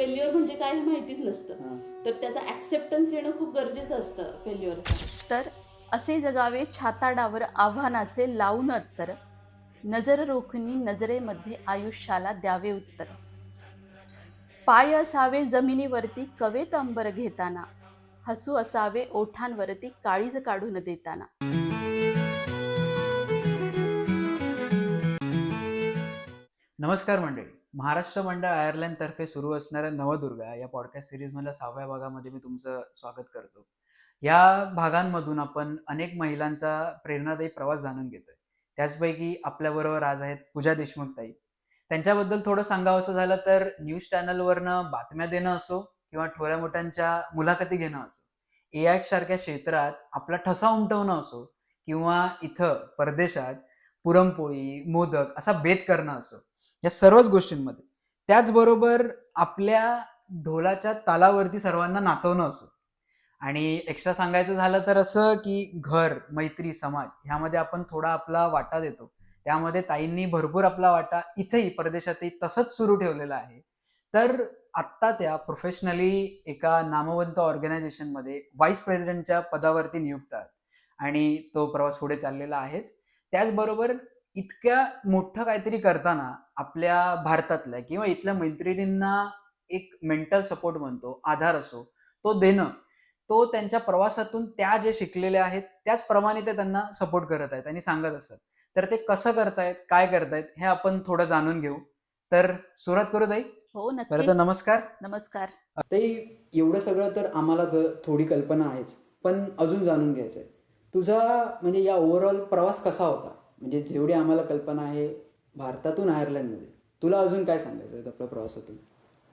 Failure म्हणजे काय हे माहितीच नसतं. तर त्याचा ऍक्सेप्टन्स येणं खूप गरजेचं असतं फेल्युअरचं तर असे जगावे छाताडावर आव्हानाचे लावून उत्तर नजर रोखणी नजरेमध्ये आयुष्याला द्यावे उत्तर. पाय असावे जमिनीवरती कवेत अंबर घेताना. हसू असावे ओठांवरती काळीज काढून देताना. नमस्कार मंडळी. महाराष्ट्र मंडळ आयर्लंडतर्फे सुरू असणाऱ्या नवदुर्गा या पॉडकास्ट सिरीजमधल्या सहाव्या भागामध्ये मी तुमचं स्वागत करतो. या भागांमधून आपण अनेक महिलांचा प्रेरणादायी प्रवास जाणून घेतोय. त्याचपैकी आपल्याबरोबर आज आहेत पूजा देशमुख ताई त्यांच्याबद्दल थोडं सांगावंसं झालं तर न्यूज चॅनलवरनं बातम्या देणं असो किंवा थोड्या मोठ्यांच्या मुलाखती घेणं असो ए आय सारख्या क्षेत्रात आपला ठसा उमटवणं असो किंवा इथं परदेशात पुरणपोळी मोदक असा बेत करणं असो या सर्वच गोष्टींमध्ये. त्याचबरोबर आपल्या ढोलाच्या तालावरती सर्वांना नाचवणं असो. आणि एक्स्ट्रा सांगायचं झालं तर असं की घर मैत्री समाज ह्यामध्ये आपण थोडा आपला वाटा देतो. त्यामध्ये ताईंनी भरपूर आपला वाटा इथेही परदेशातही तसंच सुरू ठेवलेला आहे. तर आत्ता त्या प्रोफेशनली एका नामवंत ऑर्गनायझेशनमध्ये व्हाईस प्रेसिडेंटच्या पदावरती नियुक्त आहेत. आणि तो प्रवास पुढे चाललेला आहेच. त्याचबरोबर इतक्या मोठं काहीतरी करताना आपल्या भारतातल्या किंवा इथल्या मैत्रिणींना एक मेंटल सपोर्ट म्हणतो आधार असो तो देणं तो त्यांच्या प्रवासातून त्या जे शिकलेल्या आहेत त्याचप्रमाणे ते त्यांना सपोर्ट करत आहेत आणि सांगत असतात. तर ते कसं करतायत काय करतायत हे आपण थोडं जाणून घेऊ. तर सुरुवात करू ताई. हो नक्की. नमस्कार. नमस्कार. ताई एवढं सगळं तर आम्हाला थोडी कल्पना आहेच पण अजून जाणून घ्यायचं आहे तुझा म्हणजे या ओव्हरऑल प्रवास कसा होता? म्हणजे जेवढी आम्हाला कल्पना आहे भारतातून आयर्लंडमध्ये. तुला अजून काय सांगायचं आहे? आपल्या प्रवासातून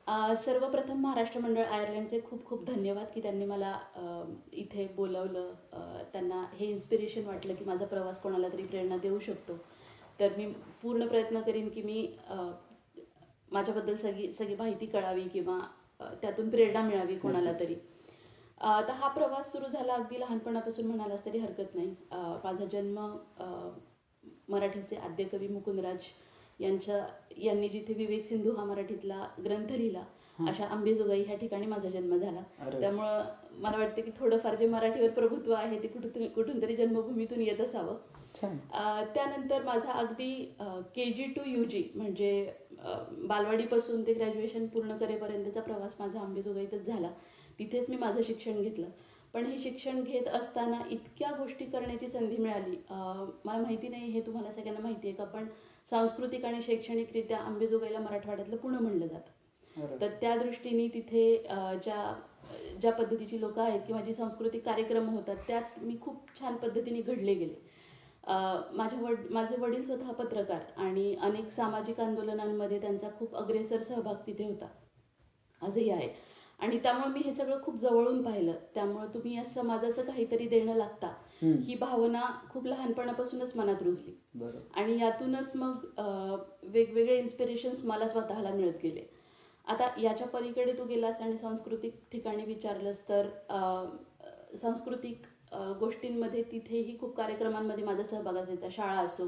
अ, सर्वप्रथम महाराष्ट्र मंडळ आयर्लंडचे खूप खूप धन्यवाद की त्यांनी मला अ, इथे बोलवलं. अ, त्यांना हे इन्स्पिरेशन वाटलं की माझा प्रवास कोणाला तरी प्रेरणा देऊ शकतो. तर मी पूर्ण प्रयत्न करीन की मी अ, माझ्याबद्दल सगळी सगळी माहिती कळावी किंवा अ, त्यातून प्रेरणा मिळावी कोणाला नक्कीच. तरी. अ, तर हा प्रवास सुरू झाला अगदी लहानपणापासून म्हणालाच तरी हरकत नाही. अ, माझा जन्म अ, मराठीचे आद्यकवी मुकुंदराज यांच्या यांनी जिथे विवेक सिंधू हा मराठीतला ग्रंथ लिहिला. अशा अंबेजोगाई ह्या ठिकाणी माझा जन्म झाला. त्यामुळं मला वाटतं की थोडंफार जे मराठीवर प्रभुत्व आहे ते कुठून कुठून तरी जन्मभूमीतून येत असावं. त्यानंतर माझा अगदी के जी टू यू जी म्हणजे बालवाडीपासून ते ग्रॅज्युएशन पूर्ण करेपर्यंतचा प्रवास माझा अंबेजोगाईतच झाला. तिथेच मी माझं शिक्षण घेतलं. पण हे शिक्षण घेत असताना इतक्या गोष्टी करण्याची संधी मिळाली. मला माहिती नाही हे तुम्हाला सगळ्यांना माहिती आहे का पण सांस्कृतिक आणि शैक्षणिकरित्या अंबेजोगाईला मराठवाड्यातलं पुणं म्हणलं जातं. तर त्या दृष्टीने तिथे ज्या ज्या पद्धतीची लोक आहेत किंवा जी सांस्कृतिक कार्यक्रम होतात त्यात मी खूप छान पद्धतीने घडले गेले. माझ्या वड माझे वडील स्वतः पत्रकार आणि अनेक सामाजिक आंदोलनांमध्ये त्यांचा खूप अग्रेसर सहभाग तिथे होता. आजही आहे. आणि त्यामुळे मी हे सगळं खूप जवळून पाहिलं. त्यामुळे तुम्ही या समाजाचं काहीतरी देणं लागता. ही भावना खूप लहानपणापासूनच मनात रुजली. आणि यातूनच मग वेगवेगळे इन्स्पिरेशन्स मला स्वतःला मिळत गेले. आता याच्या पलीकडे तू गेलास आणि सांस्कृतिक ठिकाणी विचारलंस तर सांस्कृतिक गोष्टींमध्ये तिथेही खूप कार्यक्रमांमध्ये माझा सहभाग असायचा शाळा असो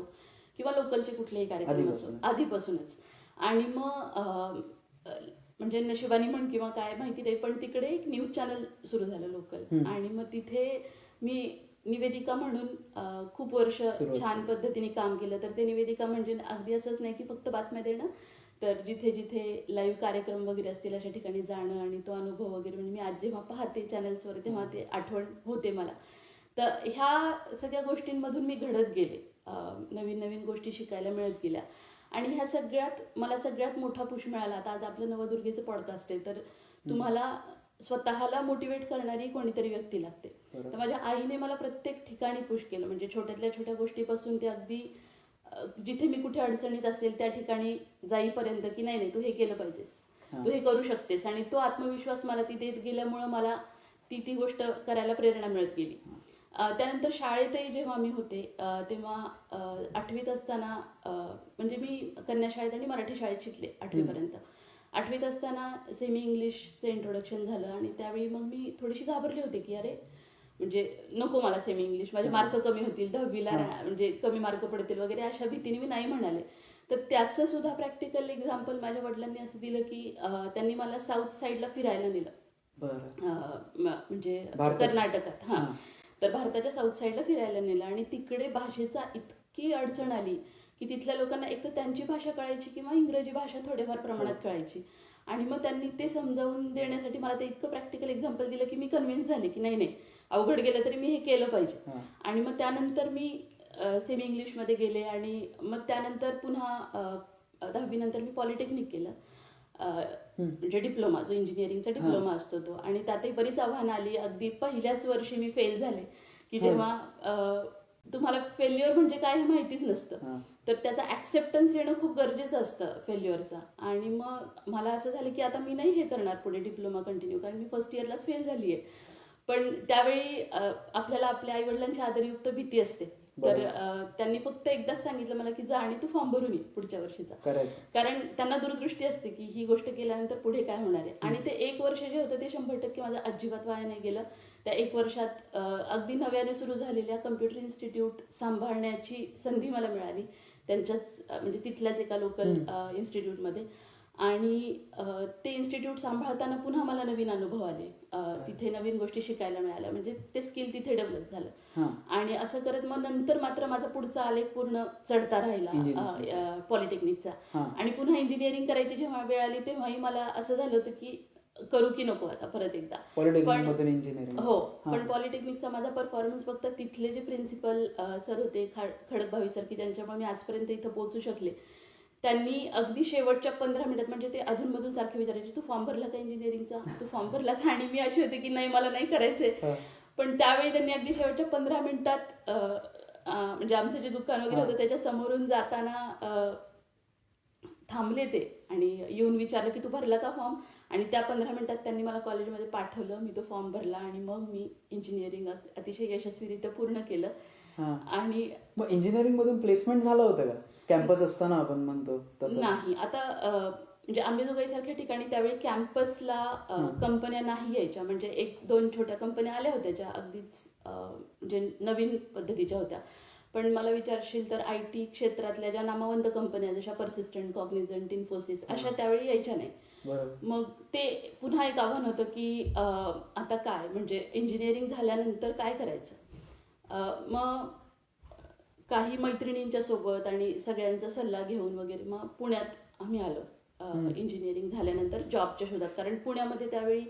किंवा लोकलचे कुठलेही कार्यक्रम असो. आधीपासूनच. आणि मग म्हणजे नशिबानी म्हण किंवा काय माहिती नाही पण तिकडे एक न्यूज चॅनल सुरू झालं लोकल. आणि मग तिथे मी निवेदिका म्हणून खूप वर्ष छान. पद्धतीने काम केलं. तर ते निवेदिका म्हणजे अगदी असंच नाही की फक्त बातम्या देणं. तर जिथे जिथे लाईव्ह कार्यक्रम वगैरे असतील अशा ठिकाणी जाणं आणि तो अनुभव वगैरे म्हणजे मी आज जेव्हा पाहते चॅनल्सवर तेव्हा ते आठवण होते मला. तर ह्या सगळ्या गोष्टींमधून मी घडत गेले. नवीन नवीन गोष्टी शिकायला मिळत गेल्या. आणि ह्या सगळ्यात मला सगळ्यात मोठा पुश मिळाला. आता आज आपलं नवदुर्गेचं पॉडकास्ट आहे तर तुम्हाला स्वतःला मोटिवेट करणारी कोणीतरी व्यक्ती लागते. तर माझ्या आईने मला प्रत्येक ठिकाणी पुश केलं. म्हणजे छोट्यातल्या छोट्या गोष्टीपासून ते अगदी जिथे मी कुठे अडचणीत असेल त्या ठिकाणी जाईपर्यंत की नाही नाही तू हे केलं पाहिजेस. तू हे करू शकतेस. आणि तो आत्मविश्वास मला ती देत गेल्यामुळं मला ती ती गोष्ट करायला प्रेरणा मिळत गेली. त्यानंतर शाळेतही जेव्हा मी होते तेव्हा आठवीत असताना म्हणजे मी कन्या शाळेत आणि मराठी शाळेत शिकले आठवीपर्यंत. आठवीत असताना सेमी इंग्लिशचं इंट्रोडक्शन झालं आणि त्यावेळी मग मी थोडीशी घाबरले होते की अरे म्हणजे नको मला सेमी इंग्लिश माझे. मार्क कमी होतील दहावीला म्हणजे कमी मार्क पडतील वगैरे अशा भीतीने मी नाही म्हणाले. तर त्याचं सुद्धा प्रॅक्टिकल एक्झाम्पल माझ्या वडिलांनी असं दिलं की त्यांनी मला साऊथ साईडला फिरायला नेलं. म्हणजे? कर्नाटकात हां. तर भारताच्या साऊथ साईडला फिरायला नेलं आणि तिकडे भाषेचा इतकी अडचण आली की तिथल्या लोकांना एक तर त्यांची भाषा कळायची किंवा इंग्रजी भाषा थोडेफार प्रमाणात कळायची. आणि मग त्यांनी ते समजावून देण्यासाठी मला ते इतकं प्रॅक्टिकल एक्झाम्पल दिलं की मी कन्व्हिन्स झाले की नाही नाही अवघड गेलं तरी मी हे केलं पाहिजे. हां. आणि मग त्यानंतर मी सेमी इंग्लिशमध्ये गेले आणि मग त्यानंतर पुन्हा दहावीनंतर मी पॉलिटेक्निक केलं. म्हणजे डिप्लोमा जो इंजिनिअरिंगचा डिप्लोमा असतो तो. आणि त्यातही बरीच आव्हानं आली. अगदी पहिल्याच वर्षी मी फेल झाले. की. जेव्हा तुम्हाला फेल्युअर म्हणजे काय हे माहितीच नसतं. तर त्याचा ॲक्सेप्टन्स येणं खूप गरजेचं असतं फेल्युअरचा आणि मग मला असं झालं की आता मी नाही हे करणार पुढे डिप्लोमा कंटिन्यू कारण मी फर्स्ट इयरलाच फेल झाली आहे पण त्यावेळी आपल्याला आपल्या आईवडिलांची आदरयुक्त भीती असते. तर त्यांनी फक्त एकदाच सांगितलं मला की जा आणि तू फॉर्म भरून ये पुढच्या वर्षीचा. कारण त्यांना दूरदृष्टी असते की ही गोष्ट केल्यानंतर पुढे काय होणार आहे. आणि ते एक वर्ष जे होतं ते शंभर टक्के माझं अजिबात वाया नाही गेलं. त्या एक वर्षात अगदी नव्याने सुरू झालेल्या कम्प्युटर इन्स्टिट्यूट सांभाळण्याची संधी मला मिळाली. त्यांच्याच म्हणजे तिथल्याच एका लोकल इन्स्टिट्यूटमध्ये आणि ते इन्स्टिट्यूट सांभाळताना पुन्हा मला नवीन अनुभव आले. तिथे नवीन गोष्टी शिकायला मिळाल्या. म्हणजे ते स्किल तिथे डेव्हलप झालं. आणि असं करत मग नंतर मात्र माझा पुढचा आलेख पूर्ण चढता राहिला. पॉलिटेक्निकचा. आणि पुन्हा इंजिनिअरिंग करायची जेव्हा वेळ आली तेव्हाही मला असं झालं होतं की करू की नको आता परत एकदा. पण- इंजिनिअरिंग हो. पण पॉलिटेक्निकचा माझा परफॉर्मन्स फक्त तिथले जे प्रिन्सिपल सर होते खडक भावी सर की ज्यांच्यामुळे मी आजपर्यंत इथं पोहोचू शकले त्यांनी अगदी शेवटच्या पंधरा मिनिटात म्हणजे ते अधूनमधून सारखे विचारायचे तू फॉर्म भरला का इंजिनिअरिंगचा तू फॉर्म भरला का? आणि मी अशी होते की नाही मला नाही करायचंय. पण त्यावेळी त्यांनी अगदी शेवटच्या पंधरा मिनिटात म्हणजे आमचं जे दुकान वगैरे. होतं त्याच्या समोरून जाताना थांबले ते आणि येऊन विचारलं की तू भरला का फॉर्म आणि त्या पंधरा मिनिटात त्यांनी मला कॉलेजमध्ये पाठवलं मी तो फॉर्म भरला आणि मग मी इंजिनिअरिंग अतिशय यशस्वीरित्या पूर्ण केलं. आणि मग इंजिनिअरिंग मधून प्लेसमेंट झालं होतं का? कॅम्पस असताना आपण म्हणतो तसं. नाही आता म्हणजे अंबेजोगाई सारख्या ठिकाणी त्यावेळी कॅम्पसला कंपन्या नाही यायच्या. म्हणजे एक दोन छोट्या कंपन्या आल्या होत्या ज्या अगदीच म्हणजे नवीन पद्धतीच्या होत्या. पण मला विचारशील तर आय टी क्षेत्रातल्या ज्या नामवंत कंपन्या जशा परसिस्टंट कॉग्निझंट इन्फोसिस अशा त्यावेळी यायच्या नाही. मग ते पुन्हा एक आव्हान होतं की आता काय? म्हणजे इंजिनिअरिंग झाल्यानंतर काय करायचं? मग काही मैत्रिणींच्या सोबत आणि सगळ्यांचा सल्ला घेऊन वगैरे मग पुण्यात आम्ही आलो. इंजिनिअरिंग झाल्यानंतर जॉबच्या शोधात. कारण पुण्यामध्ये त्यावेळी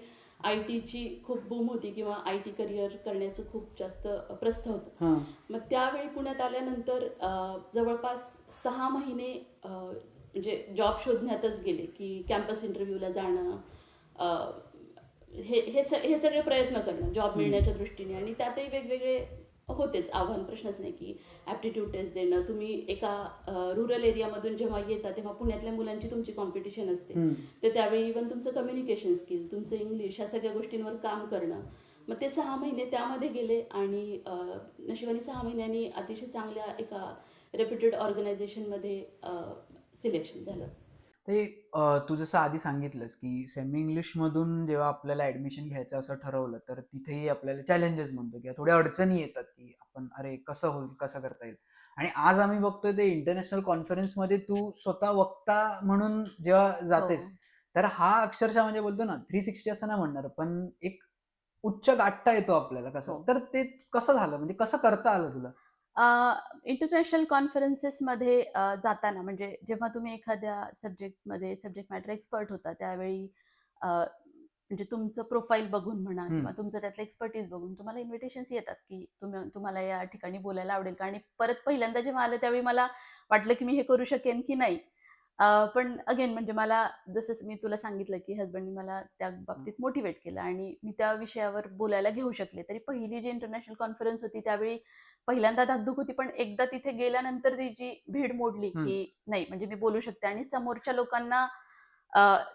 आय टीची खूप बूम होती किंवा आय टी करिअर करण्याचं खूप जास्त प्रस्थ होतं. हां. मग त्यावेळी पुण्यात आल्यानंतर जवळपास सहा महिने म्हणजे जॉब शोधण्यातच गेले की कॅम्पस इंटरव्ह्यूला जाणं हे हे सगळे प्रयत्न करणं जॉब मिळण्याच्या दृष्टीने. आणि त्यातही वेगवेगळे होतेच. आव्हान प्रश्नच नाही की ॲप्टिट्यूड टेस्ट देणं. तुम्ही एका रुरल एरियामधून जेव्हा येता तेव्हा पुण्यातल्या मुलांची तुमची कॉम्पिटिशन असते. तर त्यावेळी इव्हन तुमचं कम्युनिकेशन स्किल तुमचं इंग्लिश ह्या सगळ्या गोष्टींवर काम करणं. मग ते सहा महिने त्यामध्ये गेले आणि नशिबाने सहा महिन्यांनी अतिशय चांगल्या एका रेप्युटेड ऑर्गनायझेशनमध्ये सिलेक्शन झालं. ते अ, तू जसं आधी सांगितलंस की सेमी इंग्लिशमधून जेव्हा आपल्याला ऍडमिशन घ्यायचं असं ठरवलं तर तिथेही आपल्याला चॅलेंजेस म्हणतो किंवा थोड्या अडचणी येतात की आपण अरे कसं होईल कसं करता येईल आणि आज आम्ही बघतोय ते इंटरनॅशनल कॉन्फरन्समध्ये तू स्वतः वक्ता म्हणून जेव्हा जातेस हो. तर हा अक्षरशः म्हणजे बोलतो ना थ्री सिक्स्टी असं नाही म्हणणार पण एक उच्च गाठता येतो आपल्याला कसं हो. तर ते कसं झालं म्हणजे कसं करता आलं तुला इंटरनॅशनल कॉन्फरन्सेसमध्ये जाताना म्हणजे जेव्हा तुम्ही एखाद्या सब्जेक्टमध्ये सब्जेक्ट मॅटर एक्सपर्ट होता त्यावेळी म्हणजे तुमचं प्रोफाईल बघून म्हणा. किंवा तुमचं त्यातलं एक्सपर्टीज बघून तुम्हाला इन्व्हिटेशन्स येतात की तुम्ही तुम्हाला या ठिकाणी बोलायला आवडेल का आणि परत पहिल्यांदा जेव्हा आलं त्यावेळी मला वाटलं की मी हे करू शकेन की नाही पण अगेन म्हणजे मला जसं मी तुला सांगितलं की हजबंडनी मला त्या बाबतीत मोटिवेट केलं आणि मी त्या विषयावर बोलायला घेऊ शकले. तरी पहिली जी इंटरनॅशनल कॉन्फरन्स होती त्यावेळी पहिल्यांदा धाकधूक होती पण एकदा तिथे गेल्यानंतर ती जी भीड मोडली. की नाही म्हणजे मी बोलू शकते आणि समोरच्या लोकांना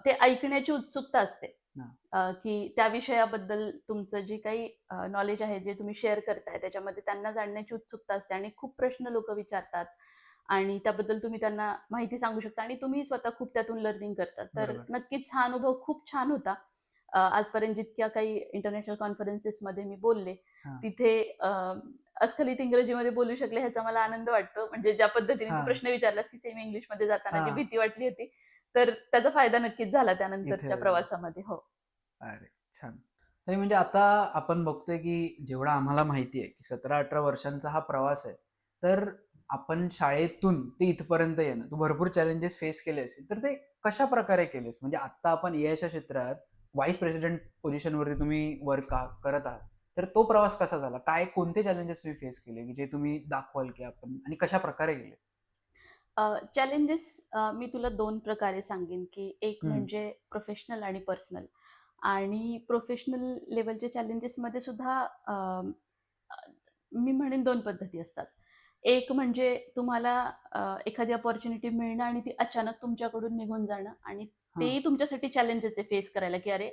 ते ऐकण्याची उत्सुकता असते. की त्या विषयाबद्दल तुमचं जे काही नॉलेज आहे जे तुम्ही शेअर करताय त्याच्यामध्ये त्यांना जाणण्याची उत्सुकता असते आणि खूप प्रश्न लोक विचारतात. आणि त्याबद्दल तुम्ही त्यांना माहिती सांगू शकता आणि तुम्ही स्वतः खूप त्यातून लर्निंग करतात तर. नक्कीच हा अनुभव खूप छान होता आजपर्यंत जितक्या काही इंटरनॅशनल कॉन्फरन्सेसमध्ये मी बोलले. तिथे अस्खलित इंग्रजीमध्ये बोलू शकले ह्याचा मला आनंद वाटतो म्हणजे ज्या पद्धतीने. तू प्रश्न विचारलास की सेमी इंग्लिशमध्ये जाताना जी. भीती वाटली होती तर त्याचा फायदा नक्कीच झाला त्यानंतरच्या प्रवासामध्ये हो अरे छान म्हणजे आता आपण बघतोय की जेवढं आम्हाला माहिती आहे की सतरा अठरा वर्षांचा हा प्रवास आहे तर आपण शाळेतून ते इथपर्यंत येणं तू भरपूर चॅलेंजेस फेस केले असेल तर ते कशा प्रकारे केलेस? म्हणजे आता आपण एआयच्या क्षेत्रात व्हाईस प्रेसिडेंट पोझिशनवरती तुम्ही वर्क करत आहात तर तो प्रवास कसा झाला? काय कोणते चॅलेंजेस तुम्ही फेस केले की जे तुम्ही दाखवाल की आपण आणि कशा प्रकारे गेले? चॅलेंजेस मी तुला दोन प्रकारे सांगेन की एक. म्हणजे प्रोफेशनल आणि पर्सनल आणि प्रोफेशनल लेवलच्या चॅलेंजेसमध्ये सुद्धा मी म्हणेन दोन पद्धती असतात. एक म्हणजे तुम्हाला एखादी अपॉर्च्युनिटी मिळणं आणि ती अचानक तुमच्याकडून निघून जाणं आणि तेही तुमच्यासाठी चॅलेंजेस आहे फेस करायला की अरे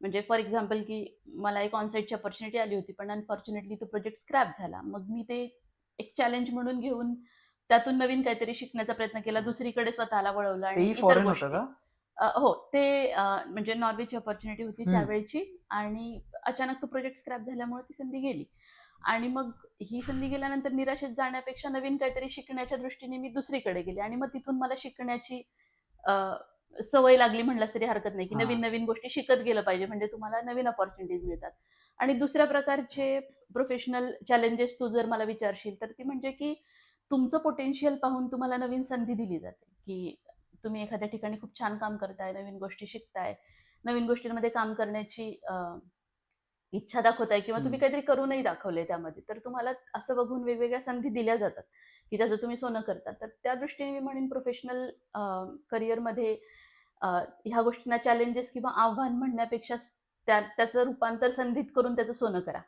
म्हणजे फॉर एक्झाम्पल की मला एक ऑनसाईटची अपॉर्च्युनिटी आली होती पण अनफॉर्च्युनेटली तो प्रोजेक्ट स्क्रॅप झाला. मग मी ते एक चॅलेंज म्हणून घेऊन त्यातून नवीन काहीतरी शिकण्याचा प्रयत्न केला दुसरीकडे स्वतःला वळवलं आणि हो ते म्हणजे नॉर्वेची अपॉर्च्युनिटी होती. त्यावेळची आणि अचानक तो प्रोजेक्ट स्क्रॅप झाल्यामुळे ती संधी गेली. आणि मग ही संधी गेल्यानंतर निराशेत जाण्यापेक्षा नवीन काहीतरी शिकण्याच्या दृष्टीने मी दुसरीकडे गेले आणि मग तिथून मला शिकण्याची सवय लागली म्हणलास तरी हरकत नाही की. नवीन नवीन गोष्टी शिकत गेलं पाहिजे म्हणजे तुम्हाला नवीन अपॉर्च्युनिटीज मिळतात आणि दुसऱ्या प्रकारचे प्रोफेशनल चॅलेंजेस तू जर मला विचारशील तर ती म्हणजे की तुमचं पोटेन्शियल पाहून तुम्हाला नवीन संधी दिली जाते की तुम्ही एखाद्या ठिकाणी खूप छान काम करताय नवीन गोष्टी शिकताय नवीन गोष्टींमध्ये काम करण्याची इच्छा दाखवताय किंवा तुम्ही. काहीतरी करूनही दाखवले त्यामध्ये तर तुम्हाला असं बघून वेगवेगळ्या संधी दिल्या जातात की ज्याचं तुम्ही सोनं करता तर त्या दृष्टीने मी म्हणेन प्रोफेशनल करिअरमध्ये ह्या गोष्टींना चॅलेंजेस किंवा आव्हान म्हणण्यापेक्षा त्या त्याचं रूपांतर संधीत करून त्याचं सोनं करा.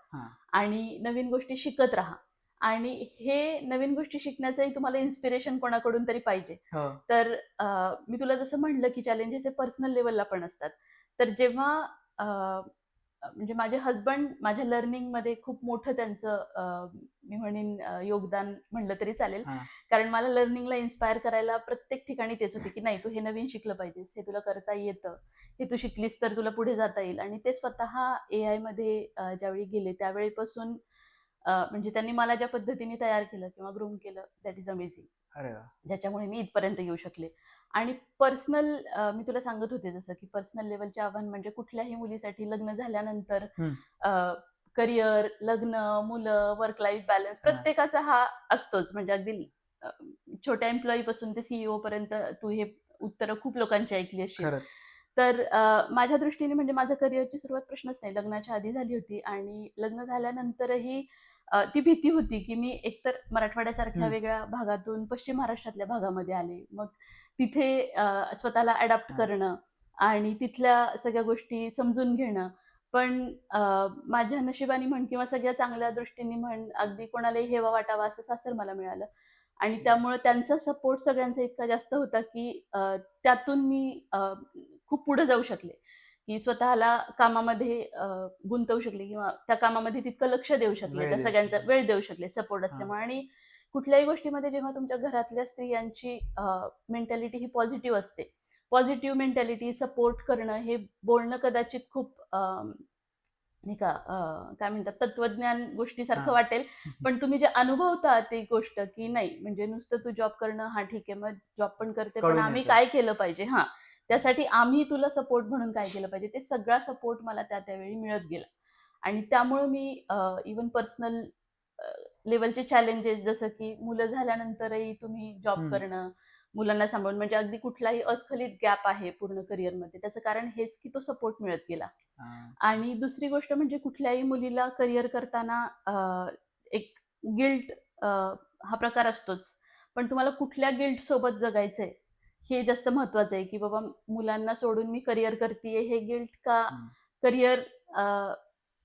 आणि नवीन गोष्टी शिकत राहा. आणि हे नवीन गोष्टी शिकण्याचंही तुम्हाला इन्स्पिरेशन कोणाकडून तरी पाहिजे. हो. तर मी तुला जसं म्हणलं की चॅलेंजेस हे पर्सनल लेवलला पण असतात. तर जेव्हा म्हणजे माझे हजबंड माझ्या लर्निंगमध्ये खूप मोठं त्यांचं मी म्हणेन योगदान म्हणलं तरी चालेल. कारण मला लर्निंगला इन्स्पायर करायला प्रत्येक ठिकाणी तेच होते की नाही तू हे नवीन शिकलं पाहिजेस हे तुला करता येतं हे तू शिकलीस तर तुला पुढे जाता येईल. आणि ते स्वतः ए आयमध्ये ज्यावेळी गेले त्यावेळीपासून म्हणजे त्यांनी मला ज्या पद्धतीने तयार केलं किंवा ग्रूम केलं दॅट इज अमेझिंग ज्याच्यामुळे मी इथपर्यंत येऊ शकले. आणि पर्सनल मी तुला सांगत होते जसं की पर्सनल लेवलचे आव्हान म्हणजे कुठल्याही मुलीसाठी लग्न झाल्यानंतर करिअर लग्न मुलं वर्क लाईफ बॅलन्स. प्रत्येकाचा हा असतोच. म्हणजे अगदी छोट्या एम्प्लॉई पासून ते सीईओ पर्यंत तू हे उत्तरं खूप लोकांची ऐकली खरंच. तर माझ्या दृष्टीने म्हणजे माझं करिअरची सुरुवात प्रश्नच नाही. लग्नाच्या आधी झाली होती आणि लग्न झाल्यानंतरही ती भीती होती की मी एकतर मराठवाड्यासारख्या. वेगळ्या भागातून पश्चिम महाराष्ट्रातल्या भागामध्ये आले. मग तिथे स्वतःला अडॅप्ट. करणं आणि तिथल्या सगळ्या गोष्टी समजून घेणं पण माझ्या नशिबाने म्हण किंवा सगळ्या चांगल्या दृष्टीने म्हण अगदी कोणालाही हेवा वाटावा असं सासर मला मिळालं आणि. त्यामुळे त्यांचा सपोर्ट सगळ्यांचा इतका जास्त होता की त्यातून मी खूप पुढे जाऊ शकले की स्वतःला कामामध्ये गुंतवू शकले किंवा त्या कामामध्ये तितकं लक्ष देऊ शकले त्या सगळ्यांचा. वेळ देऊ शकले सपोर्ट असल्यामुळे आणि कुठल्याही गोष्टीमध्ये जेव्हा तुमच्या घरातल्या स्त्रियांची मेंटॅलिटी ही पॉझिटिव्ह असते. पॉझिटिव्ह मेंटॅलिटी सपोर्ट करणं हे बोलणं कदाचित खूप नाही का काय म्हणतात तत्वज्ञान गोष्टीसारखं. वाटेल. पण तुम्ही जे अनुभवता ती गोष्ट की नाही म्हणजे नुसतं तू जॉब करणं हा ठीक आहे मग जॉब पण करते पण आम्ही. काय केलं पाहिजे? हा. त्यासाठी आम्ही तुला सपोर्ट म्हणून काय केलं पाहिजे? ते सगळा सपोर्ट मला त्या त्यावेळी मिळत गेला. आणि त्यामुळे मी इवन पर्सनल लेवलचे चॅलेंजेस जसं की मुलं झाल्यानंतरही तुम्ही जॉब. करणं मुलांना सांभाळून म्हणजे अगदी कुठलाही अस्खलित गॅप आहे पूर्ण करिअरमध्ये त्याचं कारण हेच की तो सपोर्ट मिळत गेला. आणि दुसरी गोष्ट म्हणजे कुठल्याही मुलीला करिअर करताना एक गिल्ट हा प्रकार असतोच पण तुम्हाला कुठल्या गिल्ट सोबत जगायचंय हे जास्त महत्वाचं आहे की बाबा मुलांना सोडून मी करिअर करते हे गिल्ट का. करिअर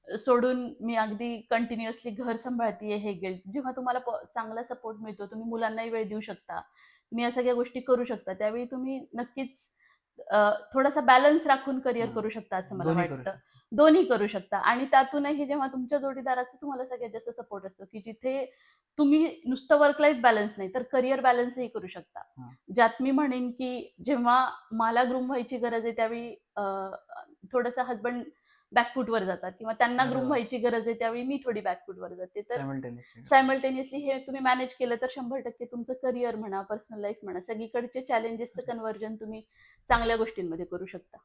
सोडून मी अगदी कंटिन्युअसली घर सांभाळतीये हे गिल्ट जेव्हा तुम्हाला चांगला सपोर्ट मिळतो तुम्ही मुलांनाही वेळ देऊ शकता तुम्ही या सगळ्या गोष्टी करू शकता त्यावेळी तुम्ही नक्कीच थोडासा बॅलन्स राखून करिअर. करू शकता असं मला वाटतं. दोन्ही करू शकता आणि त्यातूनही जेव्हा तुमच्या जोडीदाराचा तुम्हाला सगळ्यात जास्त सपोर्ट असतो की जिथे तुम्ही नुसतं वर्क लाईफ बॅलन्स नाही तर करिअर बॅलन्सही करू शकता. ज्यात मी म्हणेन की जेव्हा मला ग्रूम व्हायची गरज आहे त्यावेळी थोडंसं हस्बंड बॅकफूटवर जातात किंवा त्यांना ग्रूम. व्हायची गरज आहे त्यावेळी मी थोडी बॅकफूटवर जाते. तर सायमल्टेनियसली हे तुम्ही मॅनेज केलं तर शंभर टक्के तुमचं करिअर म्हणा पर्सनल लाईफ म्हणा सगळीकडचे चॅलेंजेसचं कन्व्हर्जन तुम्ही चांगल्या गोष्टींमध्ये करू शकता.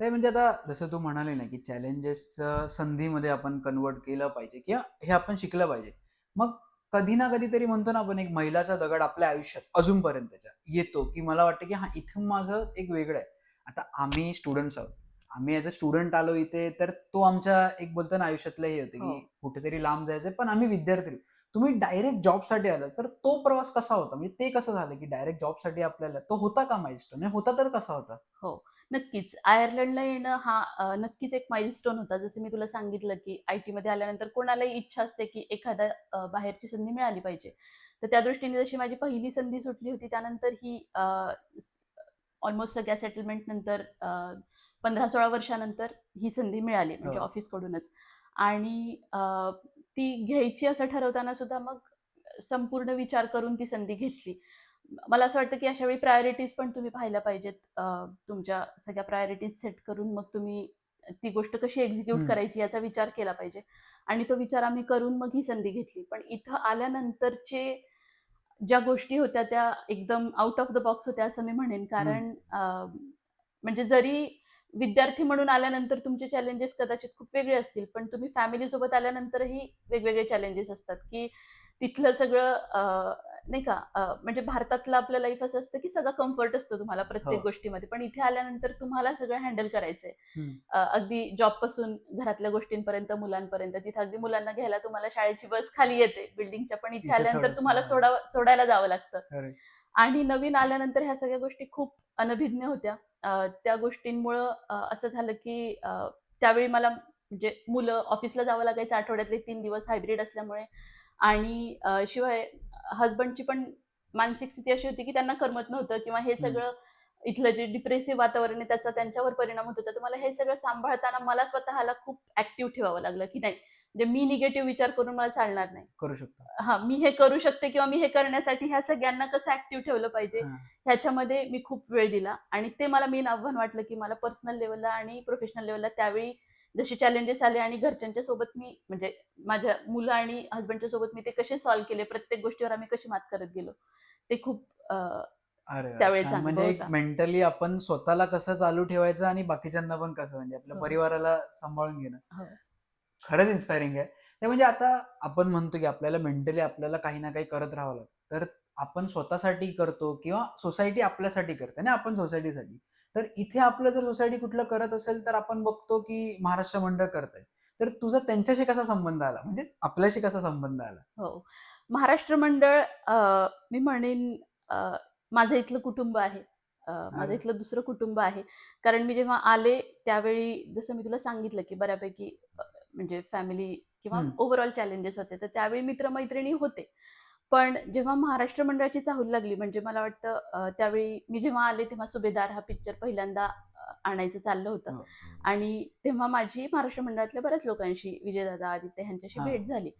ते म्हणजे आता जसं तू म्हणाले ना की चॅलेंजेसचं संधीमध्ये आपण कन्वर्ट केलं पाहिजे किंवा हे आपण शिकलं पाहिजे. मग कधी ना कधीतरी म्हणतो ना आपण एक मैलाचा दगड आपल्या आयुष्यात अजूनपर्यंतच्या येतो की मला वाटतं की हा इथून माझं एक वेगळं आहे. आता आम्ही स्टुडंट्स आहोत. आम्ही ॲज अ स्टुडंट आलो इथे तर तो आमच्या एक बोलतो ना आयुष्यातलं हे होतं हो. की कुठेतरी लांब जायचं पण आम्ही विद्यार्थी तुम्ही डायरेक्ट जॉबसाठी आलात तर तो प्रवास कसा होता? म्हणजे ते कसं झालं की डायरेक्ट जॉबसाठी आपल्याला तो होता का माइलस्टोन होता तर कसा होता? नक्कीच. आयर्लंडला येणं हा नक्कीच एक माइलस्टोन होता. जसं मी तुला सांगितलं की आय टीमध्ये आल्यानंतर कोणालाही इच्छा असते की एखाद्या अ, बाहेरची संधी मिळाली पाहिजे. तर त्या दृष्टीने जशी माझी पहिली संधी सुटली होती त्यानंतर ही ऑलमोस्ट सगळ्या सेटलमेंट नंतर पंधरा सोळा वर्षानंतर ही संधी मिळाली म्हणजे हो. ऑफिसकडूनच. आणि ती घ्यायची असं ठरवताना सुद्धा मग संपूर्ण विचार करून ती संधी घेतली. मला असं वाटतं की अशा वेळी प्रायोरिटीज पण तुम्ही पाहायला पाहिजेत. तुमच्या सगळ्या प्रायोरिटीज सेट करून मग तुम्ही ती गोष्ट कशी एक्झिक्यूट. करायची याचा विचार केला पाहिजे. आणि तो विचार आम्ही करून मग ही संधी घेतली. पण इथं आल्यानंतरचे ज्या गोष्टी होत्या त्या एकदम आउट ऑफ द बॉक्स होत्या असं मी म्हणेन. कारण म्हणजे जरी विद्यार्थी म्हणून आल्यानंतर तुमचे चॅलेंजेस कदाचित खूप वेगळे असतील पण तुम्ही फॅमिलीसोबत आल्यानंतरही वेगवेगळे चॅलेंजेस असतात की तिथलं सगळं नाही का म्हणजे भारतातलं आपलं लाईफ असं असतं की सगळं कम्फर्ट असतो तुम्हाला प्रत्येक हो. गोष्टीमध्ये. पण इथे आल्यानंतर तुम्हाला सगळं हँडल करायचंय. अगदी जॉबपासून घरातल्या गोष्टींपर्यंत मुलांपर्यंत तिथे अगदी मुलांना घ्यायला तुम्हाला शाळेची बस खाली येते. बिल्डिंगच्या पण इथे आल्यानंतर तुम्हाला. सोडा सोडायला जावं लागतं. आणि नवीन आल्यानंतर ह्या सगळ्या गोष्टी खूप अनभिज्ञ होत्या. त्या गोष्टींमुळं असं झालं की त्यावेळी मला म्हणजे मुलं ऑफिसला जावं लागायचं आठवड्यातले तीन दिवस हायब्रिड असल्यामुळे. आणि शिवाय हजबंडची पण मानसिक स्थिती अशी होती की त्यांना करमत नव्हतं किंवा हे. सगळं इथलं जे डिप्रेसिव्ह वातावरण आहे त्याचा त्यांच्यावर परिणाम होत होता. तर मला हे सगळं सांभाळताना मला स्वतःला खूप ऍक्टिव्ह ठेवावं लागलं की नाही म्हणजे मी निगेटिव्ह विचार करून मला चालणार नाही करू शकतो हा मी हे करू शकते किंवा मी हे करण्यासाठी ह्या सगळ्यांना कसं ऍक्टिव्ह ठेवलं पाहिजे हा. ह्याच्यामध्ये मी खूप वेळ दिला आणि ते मला मेन आव्हान वाटलं की मला पर्सनल लेवलला आणि प्रोफेशनल लेवलला त्यावेळी जसे चॅलेंजेस आले आणि घरच्यांच्या सोबत मी म्हणजे माझ्या मुलं आणि हस्बंडच्या सोबत मी ते कसे सॉल्व्ह केले प्रत्येक गोष्टीवर आम्ही कशी मात करत गेलो ते खूप अं, अरे वा, त्यावेळेचा छान. अनुभव म्हणजे एक होता. मेंटली आपण स्वतःला कसं चालू ठेवायचं आणि बाकीच्यांना पण कसं म्हणजे आपल्या हो. परिवाराला सांभाळून घेणं हो. खरंच इन्स्पायरिंग आहे. ते म्हणजे आता आपण म्हणतो की आपल्याला मेंटली आपल्याला काही ना काही करत राहावं लागतं. तर आपण स्वतःसाठी करतो किंवा सोसायटी आपल्यासाठी करते ना आपण सोसायटीसाठी तर इथे आपलं जर सोसायटी कुठलं करत असेल तर आपण बघतो की महाराष्ट्र मंडळ करत आहे तर तुझा त्यांच्याशी कसा संबंध आला? म्हणजे आपल्याशी कसा संबंध आला? हो. महाराष्ट्र मंडळ मी म्हणेन माझं इथलं कुटुंब आहे. माझं. इथलं दुसरं कुटुंब आहे. कारण मी जेव्हा आले त्यावेळी जसं मी तुला सांगितलं की बऱ्यापैकी म्हणजे फॅमिली किंवा. ओव्हरऑल चॅलेंजेस होते तर त्यावेळी मित्रमैत्रिणी होते पण जेव्हा महाराष्ट्र मंडळाची चाहूल लागली म्हणजे मला वाटतं त्यावेळी मी जेव्हा आले तेव्हा सुभेदार हा पिक्चर पहिल्यांदा आणायचं चाललं होतं. आणि तेव्हा माझी महाराष्ट्र मंडळातल्या बऱ्याच लोकांशी विजयदादा आदित्य ह्यांच्याशी. भेट झाली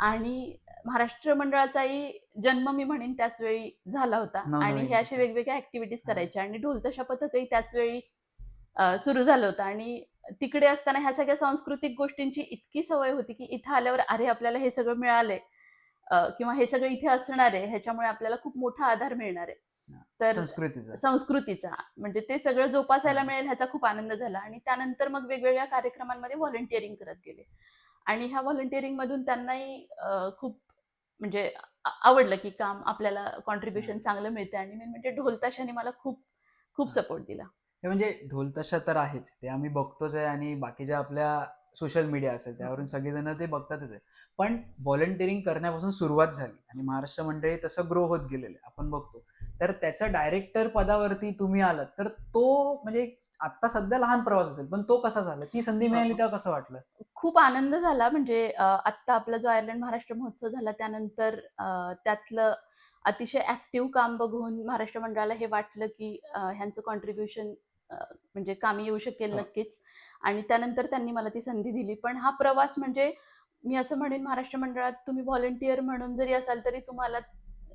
आणि महाराष्ट्र मंडळाचाही जन्म मी म्हणेन त्याच वेळी झाला होता आणि हे असे. वेगवेगळ्या ऍक्टिव्हिटीज. करायच्या आणि ढोलतशा पथकही त्याच वेळी सुरू झालं होतं आणि तिकडे असताना ह्या सगळ्या सांस्कृतिक गोष्टींची इतकी सवय होती की इथं आल्यावर अरे आपल्याला हे सगळं मिळालंय. किंवा हे सगळं इथे असणार आहे ह्याच्यामुळे आपल्याला खूप मोठा आधार मिळणार आहे. तर संस्कृतीचा. संस्कृतीचा. म्हणजे ते सगळं जोपासायला. मिळेल ह्याचा खूप आनंद झाला. आणि त्यानंतर मग वेगवेगळ्या कार्यक्रमांमध्ये व्हॉलंटिअरिंग करत गेले. आणि ह्या व्हॉलंटिअरिंग मधून त्यांनाही खूप म्हणजे आवडलं की काम आपल्याला कॉन्ट्रीब्युशन. चांगलं मिळते आणि मेन म्हणजे ढोलताशाने मला खूप खूप. सपोर्ट दिला. हे म्हणजे ढोल तशा तर आहेच. ते आम्ही बघतोच आहे आणि बाकीच्या आपल्या सोशल मीडिया असेल त्यावरून सगळेजण ते बघतातच आहे. पण व्हॉलंटिअरिंग करण्यापासून सुरुवात झाली आणि महाराष्ट्र मंडळी तसं ग्रो होत गेलेलं आहे. आपण बघतो. तर त्याच्या डायरेक्टर पदावरती तुम्ही आलात तर तो म्हणजे आता सध्या लहान प्रवास असेल पण तो कसा झाला? ती संधी मिळाली तेव्हा कसं वाटलं? खूप आनंद झाला. म्हणजे आत्ता आपला जो आयर्लंड महाराष्ट्र महोत्सव झाला त्यानंतर त्यातलं अतिशय ऍक्टिव्ह काम बघून महाराष्ट्र मंडळाला हे वाटलं की ह्यांचं कॉन्ट्रीब्युशन म्हणजे कामी येऊ शकेल हो. नक्कीच आणि त्यानंतर त्यांनी मला ती संधी दिली पण हा प्रवास म्हणजे मी असं म्हणेन महाराष्ट्र मंडळात तुम्ही व्हॉलंटिअर म्हणून जरी असाल तरी तुम्हाला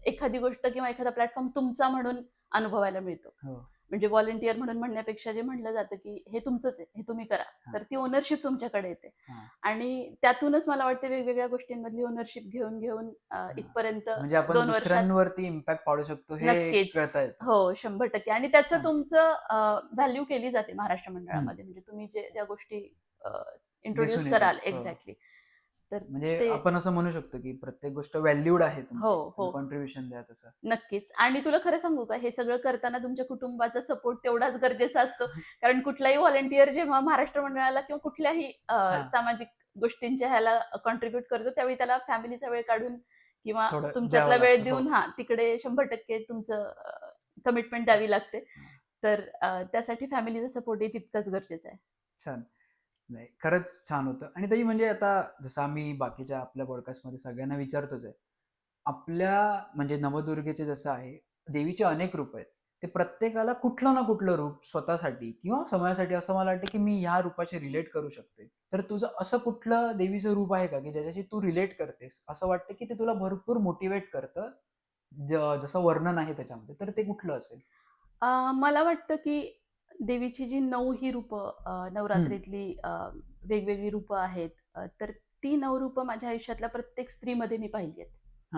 एखादी गोष्ट किंवा एखादा प्लॅटफॉर्म तुमचा म्हणून अनुभवायला मिळतो हो. म्हणजे व्हॉलेंटियर म्हणून म्हणण्यापेक्षा जे म्हणलं जातं की हे तुमचंच आहे हे तुम्ही करा. तर ती ओनरशिप तुमच्याकडे येते. आणि त्यातूनच मला वाटते वेगवेगळ्या गोष्टींमधली ओनरशिप घेऊन घेऊन इथपर्यंत म्हणजे आपण दुसऱ्यांवरती इम्पॅक्ट पाडू शकतो हे हो शंभर टक्के. आणि त्याचं. तुमचं व्हॅल्यू केली जाते महाराष्ट्र मंडळामध्ये. म्हणजे तुम्ही जे ज्या गोष्टी इंट्रोड्यूस कराल. एक्झॅक्टली तर म्हणजे आपण असं म्हणू शकतो की प्रत्येक गोष्ट व्हॅल्यूड आहे हो, हो. कॉन्ट्रीब्युशन द्या तसं. नक्कीच. आणि तुला खरं सांगू का हे सगळं करताना तुमच्या कुटुंबाचा सपोर्ट तेवढाच गरजेचा असतो. कारण कुठलाही व्हॉलेंटियर जेव्हा महाराष्ट्र मंडळाला किंवा कुठल्याही सामाजिक गोष्टींच्या ह्याला कॉन्ट्रीब्युट करतो त्यावेळी त्याला फॅमिलीचा वेळ काढून किंवा तुमच्यातला वेळ हो. देऊन हा तिकडे शंभर टक्के तुमचं कमिटमेंट द्यावी लागते. तर त्यासाठी फॅमिलीचा सपोर्टही तितकाच गरजेचा आहे. छान. नाही खरंच छान होतं. आणि तरी म्हणजे आता जसं आम्ही बाकीच्या आपल्या पॉडकास्टमध्ये सगळ्यांना विचारतोच आहे आपल्या म्हणजे नवदुर्गेचे जसं आहे देवीचे अनेक रूप आहेत. ते प्रत्येकाला कुठलं ना कुठलं रूप स्वतःसाठी किंवा समाजासाठी असं मला वाटतं की मी ह्या रूपाशी रिलेट करू शकते. तर तुझं असं कुठलं देवीचं रूप आहे का की ज्याच्याशी तू रिलेट करतेस? असं वाटतं की ते तुला भरपूर मोटिवेट करतं ज- जसं वर्णन आहे त्याच्यामध्ये. तर ते कुठलं असेल? मला वाटतं की देवीची जी नऊ ही रूपं नवरात्रीतली वेगवेगळी रूपं आहेत तर ती नऊ रूपं माझ्या आयुष्यातल्या प्रत्येक स्त्रीमध्ये मी पाहिली आहेत.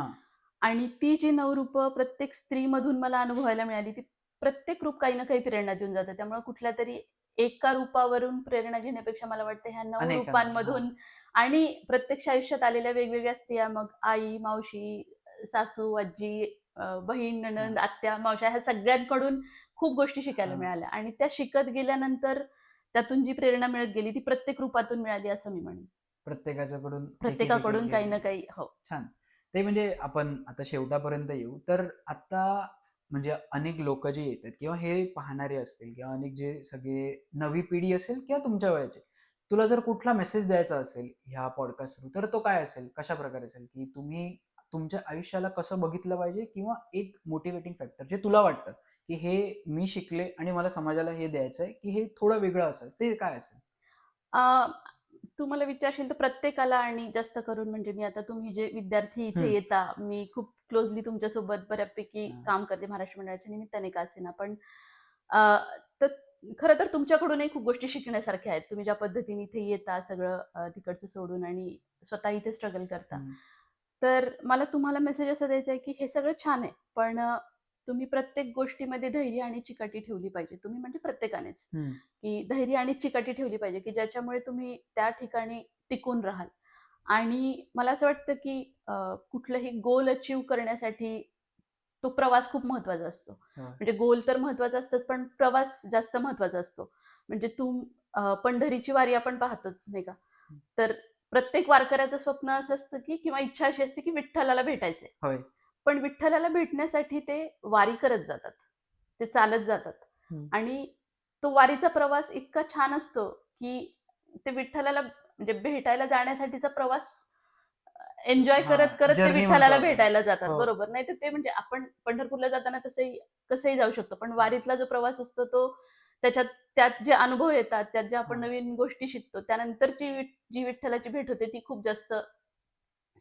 आणि ती जी नऊ रूपं प्रत्येक स्त्रीमधून मला अनुभवायला मिळाली ती प्रत्येक रूप काही ना काही प्रेरणा देऊन जातं. त्यामुळे कुठल्या तरी एका रूपावरून प्रेरणा घेण्यापेक्षा मला वाटतं ह्या नऊ रूपांमधून आणि प्रत्यक्ष आयुष्यात आलेल्या वेगवेगळ्या स्त्रिया मग आई मावशी सासू आजी बहीण नणंद आत्या मावशा ह्या सगळ्यांकडून खूप गोष्टी शिकायला. मिळाल्या. आणि त्या शिकत गेल्यानंतर त्यातून जी प्रेरणा मिळत गेली ती प्रत्येक रूपातून मिळाली असं मी म्हणेन. प्रत्येकाच्याकडून प्रत्येकाकडून काही ना काही हो. छान. ते म्हणजे आपण आता शेवटापर्यंत येऊ तर आता म्हणजे अनेक लोक जे येतात किंवा हे पाहणारे असतील किंवा अनेक जे सगळे नवी पिढी असेल किंवा तुमच्या वयाचे तुला जर कुठला मेसेज द्यायचा असेल ह्या पॉडकास्ट थ्रू तर तो काय असेल? कशा प्रकारे असेल? की तुम्ही तुमच्या आयुष्याला कसं बघितलं पाहिजे किंवा एक मोटिवेटिंग फॅक्टर जे तुला वाटतं की हे मी शिकले आणि मला समाजाला हे द्यायचं आहे की हे थोडं वेगळं असेल ते काय असेल अं, तू मला विचारशील तर प्रत्येकाला आणि जास्त करून म्हणजे मी आता तुम्ही जे विद्यार्थी इथे हम्म. येता मी खूप क्लोजली तुमच्यासोबत बऱ्यापैकी हा. काम करते महाराष्ट्र मंडळाच्या निमित्ताने का असेना पण अं, तर खरं तर तुमच्याकडूनही खूप गोष्टी शिकण्यासारख्या आहेत तुम्ही ज्या पद्धतीने इथे येता सगळं अं, तिकडचं सोडून आणि स्वतः इथे स्ट्रगल करता हम्म. तर मला तुम्हाला मेसेज असं द्यायचा आहे की हे सगळं छान आहे पण तुम्ही प्रत्येक गोष्टीमध्ये धैर्य आणि चिकाटी ठेवली पाहिजे. तुम्ही म्हणजे प्रत्येकानेच. की धैर्य आणि चिकाटी ठेवली पाहिजे की ज्याच्यामुळे तुम्ही त्या ठिकाणी टिकून राहाल. आणि मला असं वाटतं की कुठलंही गोल अचीव करण्यासाठी तो प्रवास खूप महत्त्वाचा असतो. म्हणजे गोल तर महत्त्वाचा असतोच पण प्रवास जास्त महत्त्वाचा असतो. म्हणजे तू पंढरीची वारी आपण पाहतोच नाही का? तर प्रत्येक वारकऱ्याचं स्वप्न असं असतं की किंवा इच्छा अशी असते की विठ्ठलाला भेटायचंय होय. पण विठ्ठलाला भेटण्यासाठी ते वारी करत जातात ते चालत जातात. आणि तो वारीचा प्रवास इतका छान असतो की ते विठ्ठलाला म्हणजे भेटायला जाण्यासाठीचा प्रवास एन्जॉय करत करत ते विठ्ठलाला. भेटायला जातात हो. बरोबर नाही तर ते म्हणजे आपण पंढरपूरला जाताना तसंही कसंही जाऊ शकतो पण वारीतला जो प्रवास असतो तो त्याच्यात त्यात जे अनुभव येतात त्यात जे आपण. नवीन गोष्टी शिकतो त्यानंतरची जी विठ्ठलाची भेट होते ती खूप जास्त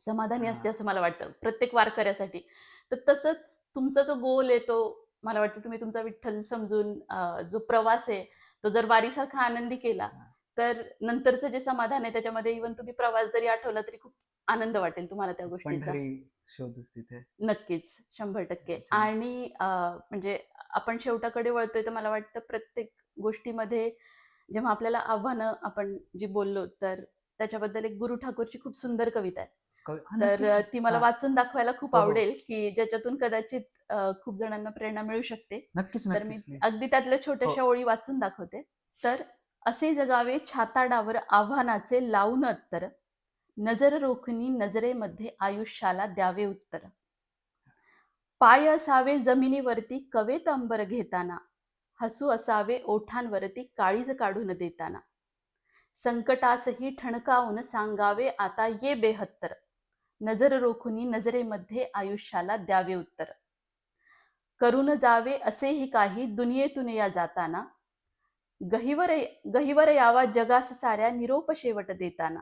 समाधानी. असते असं मला वाटतं प्रत्येक वारकऱ्यासाठी तर तसंच तुमचा जो गोल आहे तो मला वाटतं तुम्ही तुमचा विठ्ठल समजून जो प्रवास आहे तो जर वारीसारखा आनंदी केला. तर नंतरचं जे समाधान आहे त्याच्यामध्ये इव्हन तुम्ही प्रवास जरी आठवला तरी खूप आनंद वाटेल तुम्हाला त्या गोष्टीचा. पंढरी शोधच तिथे. नक्कीच शंभर टक्के. आणि म्हणजे आपण शेवटाकडे वळतोय तर मला वाटतं प्रत्येक गोष्टीमध्ये जेव्हा आपल्याला आव्हानं आपण जी बोललो तर त्याच्याबद्दल एक गुरु ठाकूरची खूप सुंदर कविता आहे. तर ती मला वाचून दाखवायला खूप हो, हो. आवडेल की ज्याच्यातून कदाचित खूप जणांना प्रेरणा मिळू शकते. नक्कीच तर मी. अगदी त्यातल्या छोट्याशा हो. ओळी वाचून दाखवते. तर असे जगावे छाताडावर आव्हानाचे लावून उत्तर नजर रोखणी नजरेमध्ये आयुष्याला द्यावे उत्तर. पाय असावे जमिनीवरती कवेत अंबर घेताना. हसू असावे ओठांवरती काळीज काढून देताना. संकटासही ठणकावून सांगावे आता ये बेहत्तर. नजर रोखुनी नजरेमध्ये आयुष्याला द्यावे उत्तर. करून जावे असेही काही दुनियेतून या जाताना. गहिवर गहिवर यावा जगास साऱ्या निरोप शेवट देताना.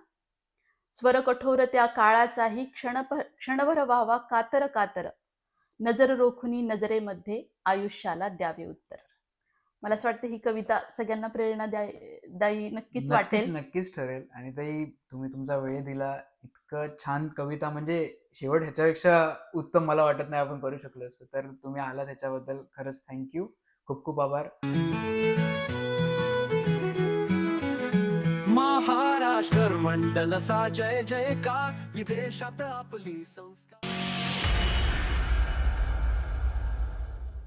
स्वर कठोर त्या काळाचाही क्षणभ क्षणभर व्हावा कातर कातर. नजर रोखुनी नजरेमध्ये आयुष्याला द्यावे उत्तर. मला असं वाटतं ही कविता सगळ्यांना प्रेरणा दायी नक्कीच नक्कीच वाटेल. नक्कीच ठरेल. आणि ताई तुम्ही तुमचा वेळ दिला. इतकं छान कविता म्हणजे शेवट ह्याच्यापेक्षा उत्तम मला वाटत नाही आपण करू शकलो असतो तर तुम्ही आला त्याच्याबद्दल खरंच थँक्यू खूप खूप आभार. मंडलचा जय जयकार विदेशात आपली संस्कार